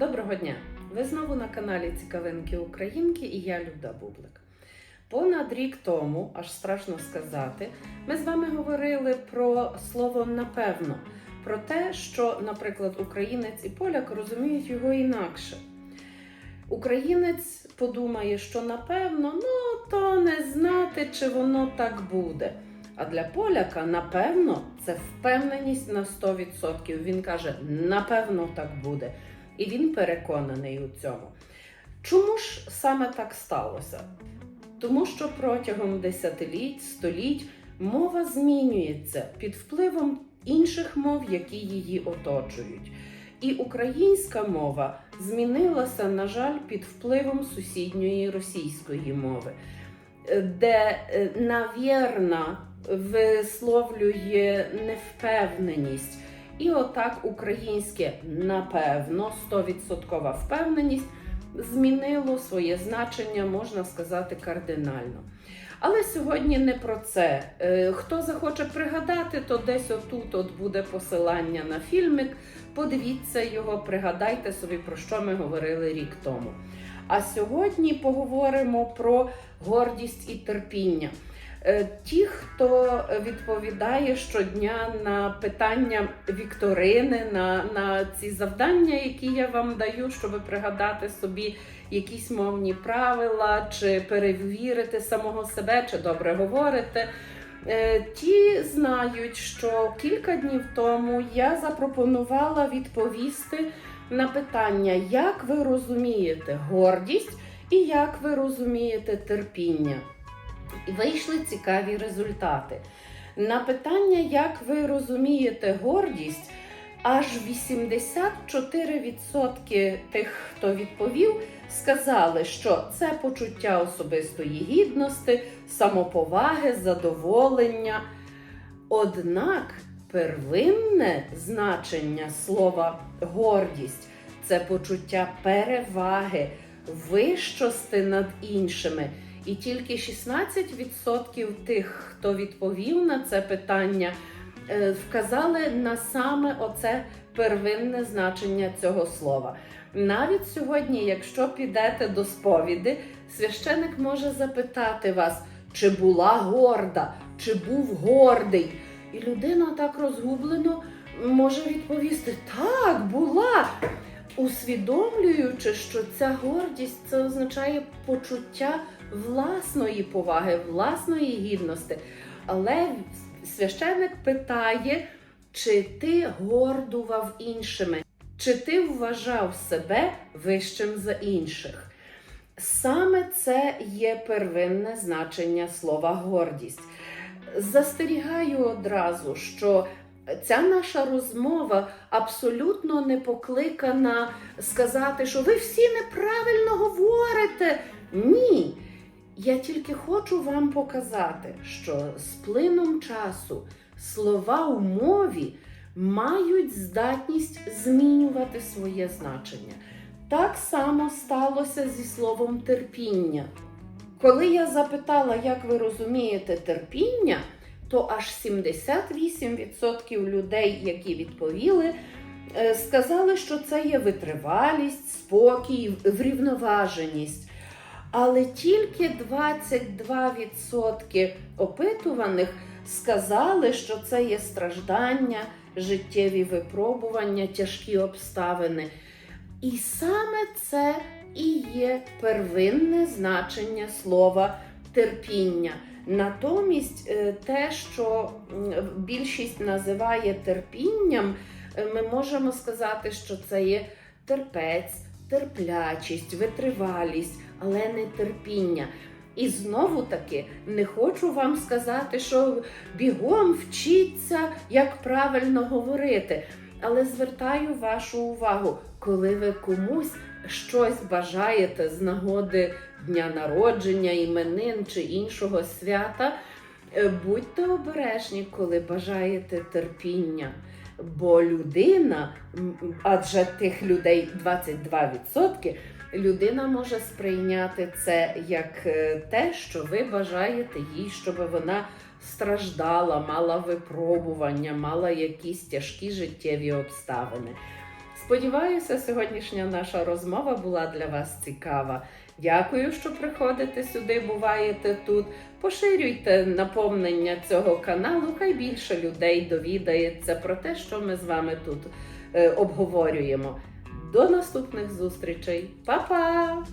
Доброго дня! Ви знову на каналі Цікавинки Українки і я Люда Бублик. Понад рік тому, аж страшно сказати, ми з вами говорили про слово напевно, про те, що, наприклад, українець і поляк розуміють його інакше. Українець подумає, що напевно, ну то не знати, чи воно так буде. А для поляка, напевно, це впевненість на 100%. Він каже, напевно, так буде. І він переконаний у цьому. Чому ж саме так сталося? Тому що протягом десятиліть, століть мова змінюється під впливом інших мов, які її оточують. І українська мова змінилася, на жаль, під впливом сусідньої російської мови, де е, навірна висловлює невпевненість. І отак українське, напевно, 100% впевненість змінило своє значення, можна сказати, кардинально. Але сьогодні не про це. Е, Хто захоче пригадати, то десь отут от буде посилання на фільмик. Подивіться його, пригадайте собі, про що ми говорили рік тому. А сьогодні поговоримо про гордість і терпіння. Е, Ті, хто відповідає щодня на питання вікторини, на, на ці завдання, які я вам даю, щоб пригадати собі якісь мовні правила, чи перевірити самого себе, чи добре говорите. Ті знають, що кілька днів тому я запропонувала відповісти на питання, як ви розумієте гордість і як ви розумієте терпіння. Вийшли цікаві результати. На питання, як ви розумієте гордість, аж 84% тих, хто відповів, сказали, що це почуття особистої гідності, самоповаги, задоволення. Однак первинне значення слова гордість це почуття переваги, вищости над іншими. І тільки 16% тих, хто відповів на це питання, е, вказали на саме оце первинне значення цього слова. Навіть сьогодні, якщо підете до сповіди, священик може запитати вас, чи була горда, чи був гордий. І людина так розгублено може відповісти: так, була. Усвідомлюючи, що ця гордість це означає почуття власної поваги, власної гідності. Але священик питає, чи ти гордував іншими, чи ти вважав себе вищим за інших. Саме це є первинне значення слова гордість. Застерігаю одразу, що Ця наша розмова абсолютно не покликана сказати, що ви всі неправильно говорите. Ні. Я тільки хочу вам показати, що з плином часу слова у мові мають здатність змінювати своє значення. Так само сталося зі словом терпіння. Коли я запитала, як ви розумієте терпіння, то аж 78% людей, які відповіли, е, сказали, що це є витривалість, спокій, врівноваженість. Але тільки 22% опитуваних сказали, що це є страждання, життєві випробування, тяжкі обставини. І саме це і є первинне значення слова терпіння. Натомість е, те, що більшість називає терпінням, е, ми можемо сказати, що це є терпець, терплячість, витривалість, але не терпіння. І знову таки не хочу вам сказати, що бігом вчіться, як правильно говорити. Але звертаю вашу увагу, коли ви комусь щось бажаєте з нагоди дня народження, іменин чи іншого свята, е, будьте обережні, коли бажаєте терпіння. Бо людина, адже тих людей 22%, людина може сприйняти це як е, те, що ви бажаєте їй, щоб вона страждала, мала випробування, мала якісь тяжкі життєві обставини. Сподіваюся, сьогоднішня наша розмова була для вас цікава. Дякую, що приходите сюди, буваєте тут. Поширюйте наповнення цього каналу, хай більше людей довідається про те, що ми з вами тут е, обговорюємо. До наступних зустрічей. Па-па!